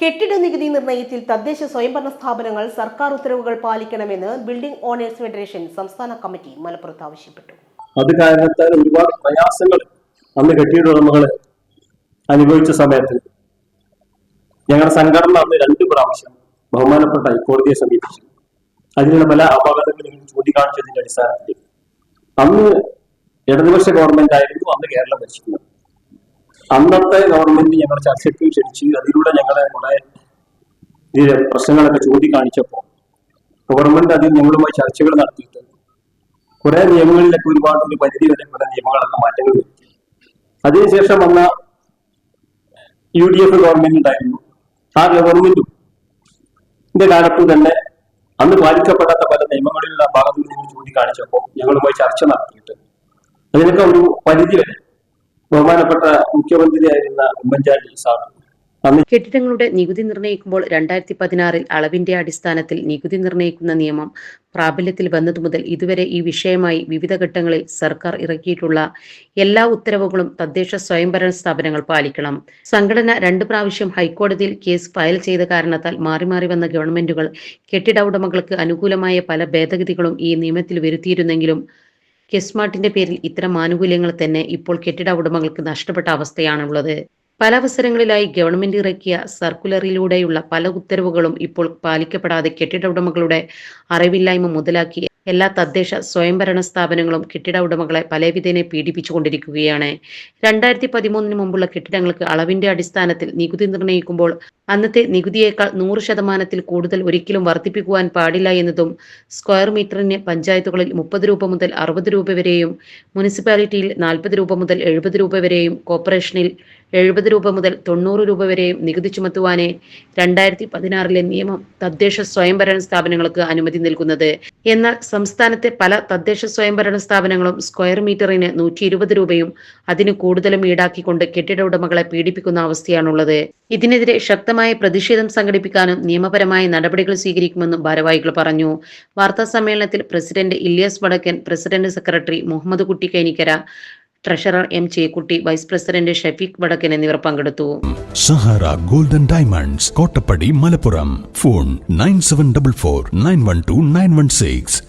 കെട്ടിട നികുതി നിർണയത്തിൽ തദ്ദേശ സ്വയംഭരണ സ്ഥാപനങ്ങൾ സർക്കാർ ഉത്തരവുകൾ പാലിക്കണമെന്ന് ബിൽഡിംഗ് ഓണേഴ്സ് ഫെഡറേഷൻ സംസ്ഥാന കമ്മിറ്റി മലപ്പുറത്ത് ആവശ്യപ്പെട്ടു. അത് കാരണത്താൽ ഒരുപാട് പ്രയാസങ്ങൾ അന്ന് കെട്ടിട ഉടമകൾ അനുഭവിച്ച സമയത്ത് ഞങ്ങളുടെ സംഘടന അന്ന് രണ്ട് പ്രാവശ്യം ബഹുമാനപ്പെട്ട ഹൈക്കോടതിയെ സമീപിച്ചു. അതിനുള്ള പല അപകടങ്ങളും ചൂണ്ടിക്കാണിച്ചതിന്റെ അടിസ്ഥാനത്തിൽ അന്ന് ഇടതുപക്ഷ ഗവൺമെന്റ് ആയിരുന്നു അന്ന് കേരളം ഭരിച്ചിരുന്നത്. അന്നത്തെ ഗവൺമെന്റ് ഞങ്ങൾ ചർച്ചയ്ക്ക് ക്ഷണിച്ച് അതിലൂടെ ഞങ്ങളെ കുറെ ഇതിലെ പ്രശ്നങ്ങളൊക്കെ ചൂണ്ടിക്കാണിച്ചപ്പോൾ ഗവൺമെന്റ് അതിൽ ഞങ്ങളുമായി ചർച്ചകൾ നടത്തിയിട്ട് കുറെ നിയമങ്ങളിലൊക്കെ ഒരുപാട് ഒരു പരിധി വരെ കുറെ നിയമങ്ങളൊക്കെ മാറ്റങ്ങൾ വരുത്തി. അതിനുശേഷം വന്ന യു ഡി എഫ് ഗവൺമെന്റ് ഉണ്ടായിരുന്നു. ആ ഗവൺമെന്റും ഇതിന്റെ കാലത്തും തന്നെ അന്ന് പാലിക്കപ്പെടാത്ത പല നിയമങ്ങളിലുള്ള ഭാഗത്തു നിന്ന് ചൂണ്ടിക്കാണിച്ചപ്പോൾ ഞങ്ങളുമായി ചർച്ച നടത്തിയിട്ട് അതിനൊക്കെ ഒരു പരിധി വരെ ബഹുമാനപ്പെട്ട മുഖ്യമന്ത്രിയായിരുന്ന ഉമ്മൻചാണ്ടി അന്ന് കെട്ടിടങ്ങളുടെ നികുതി നിർണയിക്കുമ്പോൾ രണ്ടായിരത്തി പതിനാറിൽ അളവിന്റെ അടിസ്ഥാനത്തിൽ നികുതി നിർണയിക്കുന്ന നിയമം പ്രാബല്യത്തിൽ വന്നതു മുതൽ ഇതുവരെ ഈ വിഷയമായി വിവിധ ഘട്ടങ്ങളിൽ സർക്കാർ ഇറക്കിയിട്ടുള്ള എല്ലാ ഉത്തരവുകളും തദ്ദേശ സ്വയംഭരണ സ്ഥാപനങ്ങൾ പാലിക്കണം. സംഘടന രണ്ട് പ്രാവശ്യം ഹൈക്കോടതിയിൽ കേസ് ഫയൽ ചെയ്ത കാരണത്താൽ മാറി മാറി വന്ന ഗവൺമെന്റുകൾ കെട്ടിട ഉടമകൾക്ക് അനുകൂലമായ പല ഭേദഗതികളും ഈ നിയമത്തിൽ വരുത്തിയിരുന്നെങ്കിലും കെസ്മാർട്ടിന്റെ പേരിൽ ഇത്തരം ആനുകൂല്യങ്ങൾ തന്നെ ഇപ്പോൾ കെട്ടിട ഉടമകൾക്ക് നഷ്ടപ്പെട്ട അവസ്ഥയാണുള്ളത്. പല അവസരങ്ങളിലായി ഗവൺമെന്റ് ഇറക്കിയ സർക്കുലറിലൂടെയുള്ള പല ഉത്തരവുകളും ഇപ്പോൾ പാലിക്കപ്പെടാതെ കെട്ടിട ഉടമകളുടെ അറിവില്ലായ്മ മുതലാക്കി എല്ലാ തദ്ദേശ സ്വയംഭരണ സ്ഥാപനങ്ങളും കെട്ടിട ഉടമകളെ പലവിധേനെ പീഡിപ്പിച്ചുകൊണ്ടിരിക്കുകയാണ്. രണ്ടായിരത്തി പതിമൂന്നിന് മുമ്പുള്ള കെട്ടിടങ്ങൾക്ക് അളവിന്റെ അടിസ്ഥാനത്തിൽ നികുതി നിർണയിക്കുമ്പോൾ അന്നത്തെ നികുതിയേക്കാൾ നൂറ് ശതമാനത്തിൽ കൂടുതൽ ഒരിക്കലും വർദ്ധിപ്പിക്കുവാൻ പാടില്ല എന്നതും സ്ക്വയർ മീറ്ററിന് പഞ്ചായത്തുകളിൽ മുപ്പത് രൂപ മുതൽ അറുപത് രൂപ വരെയും മുനിസിപ്പാലിറ്റിയിൽ നാൽപ്പത് രൂപ മുതൽ എഴുപത് രൂപ വരെയും കോർപ്പറേഷനിൽ എഴുപത് രൂപ മുതൽ തൊണ്ണൂറ് രൂപ വരെയും നികുതി ചുമത്തുവാനേ രണ്ടായിരത്തി പതിനാറിലെ നിയമം തദ്ദേശ സ്വയംഭരണ സ്ഥാപനങ്ങൾക്ക് അനുമതി നൽകുന്നത്. എന്നാൽ സംസ്ഥാനത്തെ പല തദ്ദേശ സ്വയംഭരണ സ്ഥാപനങ്ങളും സ്ക്വയർ മീറ്ററിന് നൂറ്റി ഇരുപത് രൂപയും അതിന് കൂടുതലും ഈടാക്കിക്കൊണ്ട് കെട്ടിട ഉടമകളെ പീഡിപ്പിക്കുന്ന അവസ്ഥയാണുള്ളത്. ഇതിനെതിരെ ശക്തമായ പ്രതിഷേധം സംഘടിപ്പിക്കാനും നിയമപരമായ നടപടികൾ സ്വീകരിക്കുമെന്നും ഭാരവാഹികൾ പറഞ്ഞു. വാർത്താ സമ്മേളനത്തിൽ പ്രസിഡന്റ് ഇല്യാസ് വടക്കൻ president secretary Muhammad Kutty Kainikkara treasurer M Chekkutty vice president Shafeeq Vadakkan എന്നിവർ പങ്കെടുത്തു. Sahara golden diamonds Kottappadi Malappuram. Phone nine seven double four nine one two nine one six.